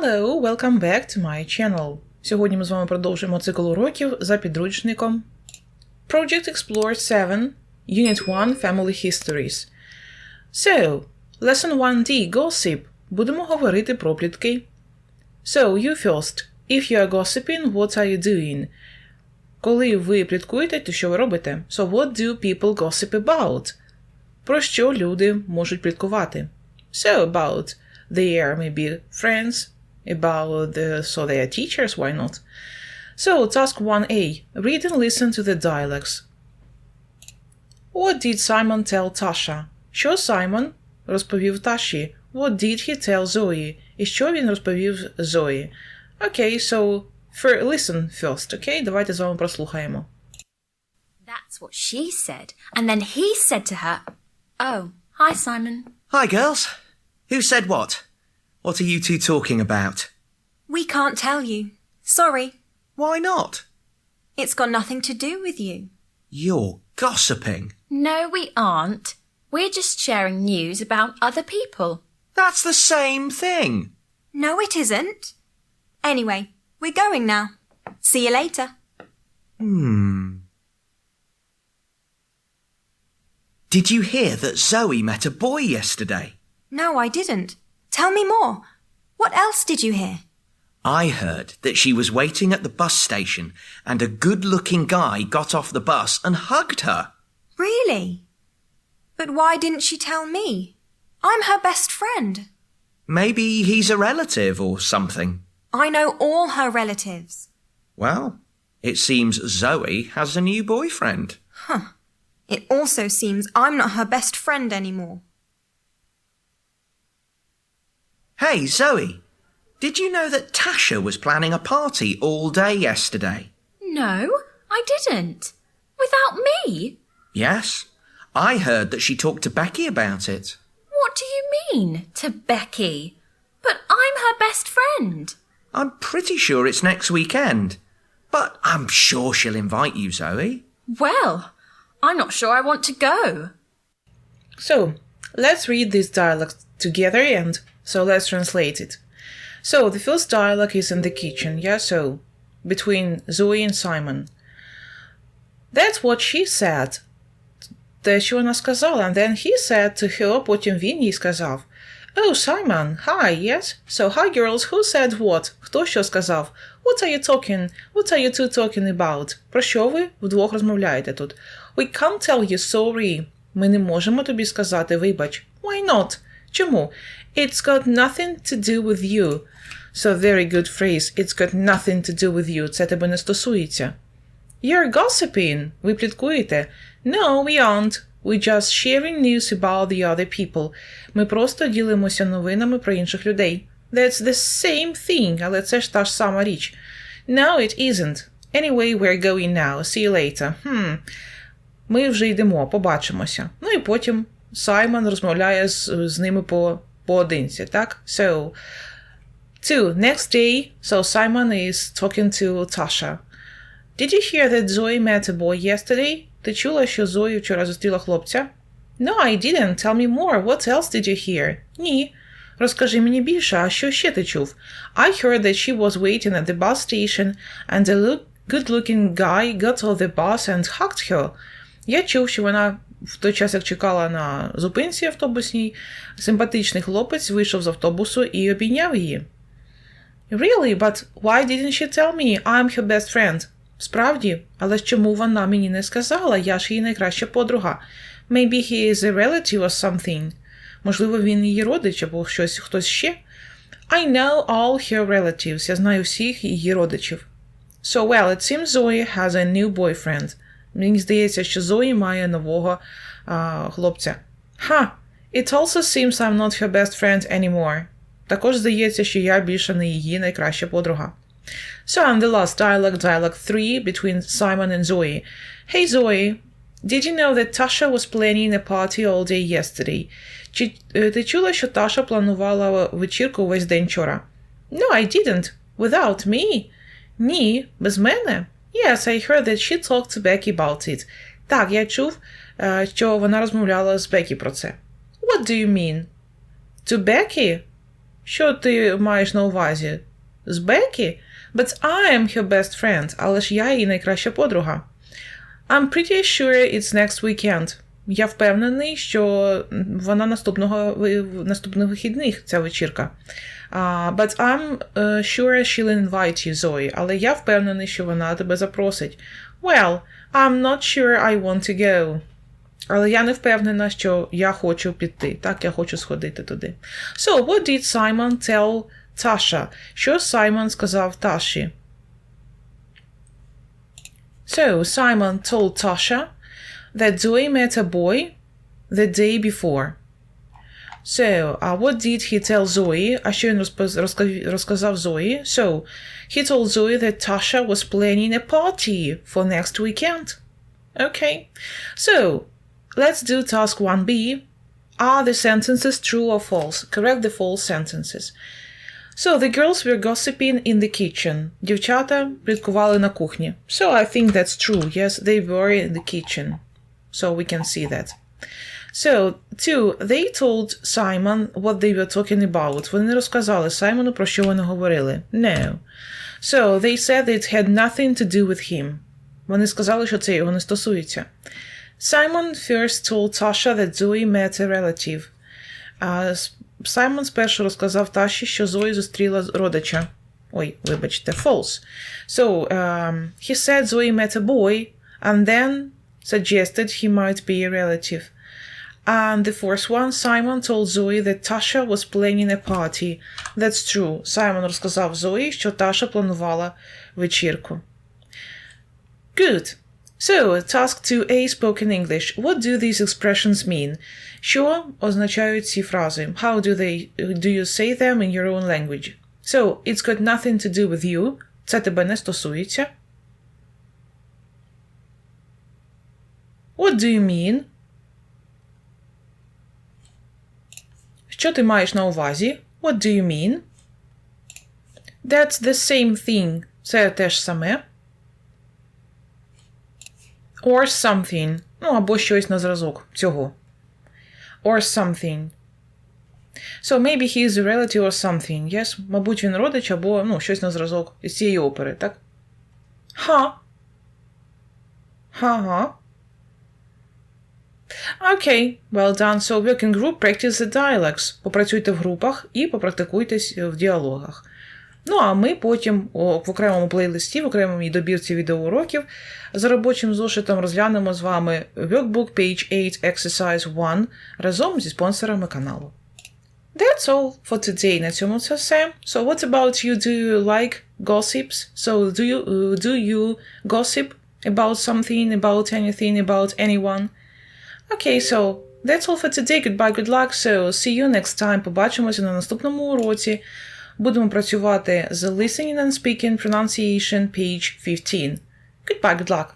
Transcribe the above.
Hello, welcome back to my channel. Сьогодні ми з вами продовжуємо цикл уроків за підручником Project Explore 7, Unit 1 Family Histories. So, Lesson 1D Gossip. Будемо говорити про плітки. So, you first. If you are gossiping, what are you doing? Коли ви пліткуєте, то що ви робите? So, what do people gossip about? Про що люди можуть пліткувати? So, about their maybe friends, about the, so they are teachers, why not? So, task 1a read and listen to the dialogues. What did Simon tell Tasha? Що Саймон розповів Таші? What did he tell Zoe? І що він розповів Зої? Окей, so for, listen first, окей? Давайте з вами прослухаємо. That's what she said. And then he said to her, Oh, hi, Simon. Hi, girls. Who said what? What are you two talking about? We can't tell you. Sorry. Why not? It's got nothing to do with you. You're gossiping. No, we aren't. We're just sharing news about other people. That's the same thing. No, it isn't. Anyway, we're going now. See you later. Hmm. Did you hear that Zoe met a boy yesterday? No, I didn't. Tell me more. What else did you hear? I heard that she was waiting at the bus station and a good looking guy got off the bus and hugged her. Really? But why didn't she tell me? I'm her best friend. Maybe he's a relative or something. I know all her relatives. Well, it seems Zoe has a new boyfriend. Huh. It also seems I'm not her best friend anymore. Hey, Zoe, did you know that Tasha was planning a party all day yesterday? No, I didn't. Without me? Yes. I heard that she talked to Becky about it. What do you mean, to Becky? But I'm her best friend. I'm pretty sure it's next weekend. But I'm sure she'll invite you, Zoe. Well, I'm not sure I want to go. So, let's read this dialogue together and so let's translate it. So, the first dialogue is in the kitchen, yeah, so between Zoe and Simon. That's what she said. Те, що вона сказала, and then he said to her, потім він їй сказав. Oh, Simon, hi, yes? So, hi girls, who said what? Хто що сказав? What are you talking? What are you two talking about? Про що ви вдвох розмовляєте тут? We can't tell you sorry. Ми не можемо тобі сказати вибач. Why not? Чому? It's got nothing to do with you. So, very good phrase. It's got nothing to do with you. Це тебе не стосується. You're gossiping. Ви пліткуєте. No, we aren't. We're just sharing news about the other people. Ми просто ділимося новинами про інших людей. That's the same thing, але це ж та ж сама річ. No, it isn't. Anyway, we're going now. See you later. Hmm. Ми вже йдемо, побачимося. Ну і потім Саймон розмовляє з, з ними по, поодинці, так? So, two. Next day, so Simon is talking to Tasha. Did you hear that Zoe met a boy yesterday? Ти чула, що Зої вчора зустріла хлопця? No, I didn't. Tell me more. What else did you hear? Ні. Розкажи мені більше, а що ще ти чув? I heard that she was waiting at the bus station and a look, good-looking guy got off the bus and hugged her. Я чув, що вона в той час, як чекала на зупинці автобусній, симпатичний хлопець вийшов з автобусу і обійняв її. Really, but why didn't she tell me I'm her best friend? Справді, але чому вона мені не сказала? Я ж її найкраща подруга. Maybe he is a relative or something. Можливо, він її родич або щось хтось ще. I know all her relatives. Я знаю всіх її родичів. So well, it seems Zoe has a new boyfriend. Мені здається, що Зої має нового а, хлопця. Ха! It also seems I'm not her best friend anymore. Також здається, що я більше не її найкраща подруга. So, and the last dialogue, dialogue 3 between Simon and Zoe. Hey Zoe, did you know that Tasha was planning a party all day yesterday? Чи е, ти чула, що Таша планувала вечірку весь день вчора? No, I didn't. Without me? Ні, без мене? Yes, I heard that she talked to Becky about it. Так, я чув, е, що вона розмовляла з Бекі про це. What do you mean? To Becky? Що ти маєш на увазі? З Бекі? But I am her best friend, але ж я її найкраща подруга. I'm pretty sure it's next weekend. Я впевнений, що вона наступного наступних вихідних ця вечірка. Uh, but I'm uh, sure she'll invite you, Zoe. Але я впевнений, що вона тебе запросить. Well, I'm not sure I want to go. Але я не впевнена, що я хочу піти. Так, я хочу сходити туди. So, what did Simon tell Tasha? Що Саймон сказав Таші? So, Simon told Tasha that Zoe met a boy the day before. So, uh, what did he tell Zoe? А що він розпоз- розкав- розказав Зої? So, he told Zoe that Tasha was planning a party for next weekend. Okay. So, let's do task 1b. Are the sentences true or false? Correct the false sentences. So, the girls were gossiping in the kitchen. Дівчата пліткували на кухні. So, I think that's true. Yes, they were in the kitchen. So, we can see that. So, two, they told Simon what they were talking about. Вони розказали Саймону, про що вони говорили. No. So, they said it had nothing to do with him. Вони сказали, що це його не стосується. Simon first told Tasha that Zoe met a relative. А с- Саймон спершу розказав Таші, що Зої зустріла з- родича. Ой, вибачте, false. So, um, he said Zoe met a boy and then suggested he might be a relative. And the fourth one, Simon told Zoe that Tasha was planning a party. That's true. Саймон розказав Зої, що Таша планувала вечірку. Good. So, task 2a spoken English. What do these expressions mean? Що означають ці фрази? How do they do you say them in your own language? So, it's got nothing to do with you. Це тебе не стосується. What do you mean? Що ти маєш на увазі? What do you mean? That's the same thing. Це те ж саме. Or something. Ну, або щось на зразок цього. Or something. So maybe he is a relative or something. Yes? Мабуть, він родич або ну, щось на зразок із цієї опери, так? Ха. Ха-ха. Окей, well done. So working group practice the dialects. Попрацюйте в групах і попрактикуйтесь в діалогах. Ну, а ми потім о, в окремому плейлисті, в окремій добірці відеоуроків за робочим зошитом розглянемо з вами Workbook Page 8 Exercise 1 разом зі спонсорами каналу. That's all for today. На цьому це все. So what about you? Do you like gossips? So do you uh, do you gossip about something, about anything, about anyone? Okay, so that's all for today. Goodbye, good luck. So see you next time. Побачимося на наступному уроці. Будемо працювати з listening and speaking pronunciation page 15. Goodbye, good luck.